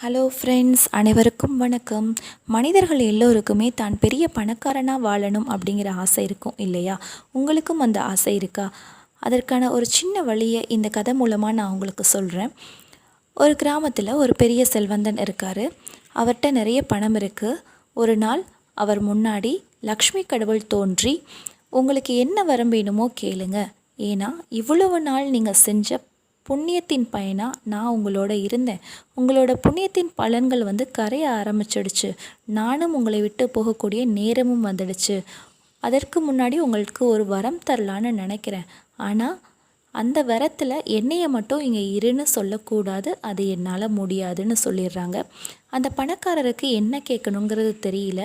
Hello friends அனைவருக்கும் வணக்கம். மனிதர்கள் எல்லோருக்குமே தான் பெரிய பணக்காரனாக வாழணும் அப்படிங்கிற ஆசை இருக்கும் இல்லையா? உங்களுக்கும் அந்த ஆசை இருக்கா? அதற்கான ஒரு சின்ன வழியை இந்த கதை மூலமாக நான் உங்களுக்கு சொல்கிறேன் ஒரு கிராமத்தில் ஒரு பெரிய செல்வந்தன் இருக்கார். அவர்கிட்ட நிறைய பணம் இருக்குது ஒரு நாள் அவர் முன்னாடி லக்ஷ்மி கடவுள் தோன்றி உங்களுக்கு என்ன வரம் வேணுமோ கேளுங்க. ஏன்னா இவ்வளவு நாள் நீங்கள் செஞ்ச புண்ணியத்தின் பயனாக நான் உங்களோட இருந்தேன். உங்களோட புண்ணியத்தின் பலன்கள் வந்து கரைய ஆரம்பிச்சிடுச்சு. நானும் உங்களை விட்டு போகக்கூடிய நேரமும் வந்துடுச்சு. அதற்கு முன்னாடி உங்களுக்கு ஒரு வரம் தரலான்னு நினைக்கிறேன். ஆனால் அந்த வரத்தில் என்னையை மட்டும் இங்கே இருன்னு சொல்லக்கூடாது. அது என்னால் முடியாதுன்னு சொல்லிடுறாங்க. அந்த பணக்காரருக்கு என்ன கேட்கணுங்கிறது தெரியல.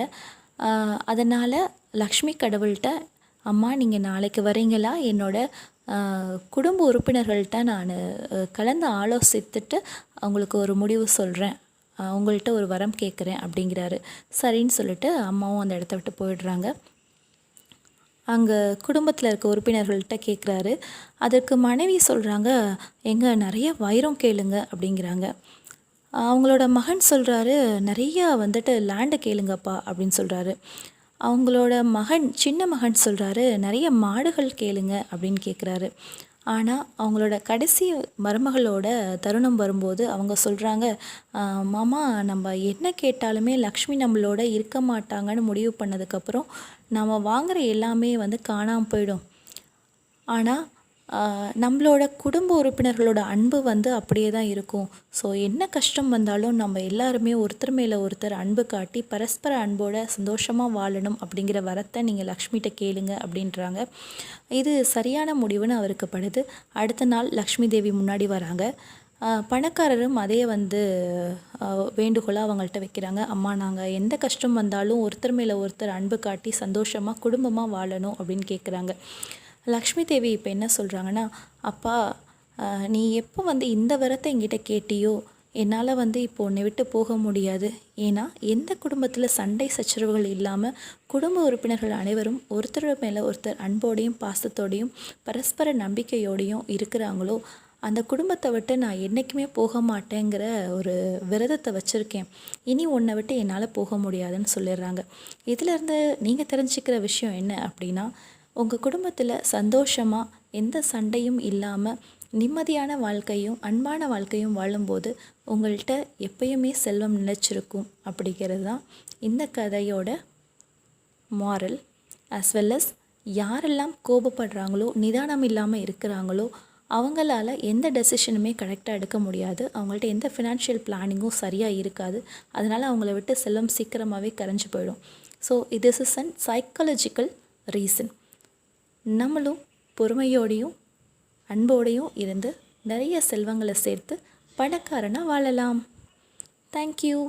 அதனால் லக்ஷ்மி கடவுள்கிட்ட அம்மா நீங்கள் நாளைக்கு வரீங்களா? என்னோட குடும்ப உறுப்பினர்கள்ட்ட நான் கலந்து ஆலோசித்துட்டு அவங்களுக்கு ஒரு முடிவு சொல்கிறேன் அவங்கள்ட்ட ஒரு வரம் கேட்குறேன் அப்படிங்கிறாரு. சரின்னு சொல்லிட்டு அம்மாவும் அந்த இடத்த விட்டு போயிடுறாங்க. அங்கே குடும்பத்தில் இருக்க உறுப்பினர்கள்ட்ட கேட்குறாரு அதற்கு மனைவி சொல்கிறாங்க எங்கே நிறைய வைரம் கேளுங்க அப்படிங்கிறாங்க. அவங்களோட மகன் சொல்கிறாரு நிறையா வந்துட்டு லேண்டை கேளுங்கப்பா அப்படின்னு சொல்கிறாரு அவங்களோட மகன் சின்ன மகன் சொல்கிறாரு நிறைய மாடுகள் கேளுங்க அப்படின்னு கேட்குறாரு ஆனால் அவங்களோட கடைசி மருமகளோட தருணம் வரும்போது அவங்க சொல்கிறாங்க மாமா நம்ம என்ன கேட்டாலுமே லக்ஷ்மி நம்மளோட இருக்க மாட்டாங்கன்னு முடிவு பண்ணதுக்கப்புறம் நம்ம வாங்குகிற எல்லாமே வந்து காணாமல் போயிடும். ஆனால் நம்மளோட குடும்ப உறுப்பினர்களோட அன்பு வந்து அப்படியே தான் இருக்கும். ஸோ என்ன கஷ்டம் வந்தாலும் நம்ம எல்லாருமே ஒருத்தர் மேலே ஒருத்தர் அன்பு காட்டி பரஸ்பர அன்போட சந்தோஷமாக வாழணும் அப்படிங்கிற வரத்தை நீங்கள் லக்ஷ்மிகிட்ட கேளுங்க அப்படின்றாங்க. இது சரியான முடிவுன்னு அவருக்கு படுது. அடுத்த நாள் லக்ஷ்மி தேவி முன்னாடி வராங்க. பணக்காரரும் அதே வந்து வேண்டுகோளாக அவங்கள்ட்ட வைக்கிறாங்க. அம்மா நாங்கள் எந்த கஷ்டம் வந்தாலும் ஒருத்தர் மேலே ஒருத்தர் அன்பு காட்டி சந்தோஷமாக குடும்பமாக வாழணும் அப்படின்னு கேட்குறாங்க லக்ஷ்மி தேவி இப்போ என்ன சொல்கிறாங்கன்னா அப்பா நீ எப்போ வந்து இந்த வரத்தை என்கிட்ட கேட்டியோ என்னால் வந்து இப்போ உன்னை விட்டு போக முடியாது. ஏன்னா எந்த குடும்பத்தில் சண்டை சச்சரவுகள் இல்லாமல் குடும்ப உறுப்பினர்கள் அனைவரும் ஒருத்தர் மேலே ஒருத்தர் அன்போடையும் பாசத்தோடையும் பரஸ்பர நம்பிக்கையோடையும் இருக்கிறாங்களோ அந்த குடும்பத்தை விட்டு நான் என்றைக்குமே போக மாட்டேங்கிற ஒரு விரதத்தை வச்சுருக்கேன். இனி உன்னை விட்டு என்னால் போக முடியாதுன்னு சொல்லிடுறாங்க. இதிலேருந்து நீங்கள் தெரிஞ்சுக்கிற விஷயம் என்ன அப்படின்னா உங்கள் குடும்பத்தில் சந்தோஷமாக எந்த சண்டையும் இல்லாமல் நிம்மதியான வாழ்க்கையும் அன்பான வாழ்க்கையும் வாழும்போது உங்கள்கிட்ட எப்பயுமே செல்வம் நிலச்சிருக்கும் அப்படிங்கிறது தான் இந்த கதையோட மாரல் அஸ் வெல் அஸ் யாரெல்லாம் கோபப்படுறாங்களோ நிதானம் இல்லாமல் இருக்கிறாங்களோ அவங்களால எந்த டெசிஷனுமே கரெக்டாக எடுக்க முடியாது. அவங்கள்ட்ட எந்த ஃபினான்ஷியல் பிளானிங்கும் சரியாக இருக்காது. அதனால் அவங்கள விட்டு செல்வம் சீக்கிரமாகவே கரைஞ்சி போயிடும். ஸோ இது இஸ் அன் சைக்காலஜிக்கல் ரீசன் நம்மளும் பொறுமையோடையும் அன்போடையும் இருந்து நிறைய செல்வங்களை சேர்த்து பணக்காரனாக வாழலாம். தேங்க்யூ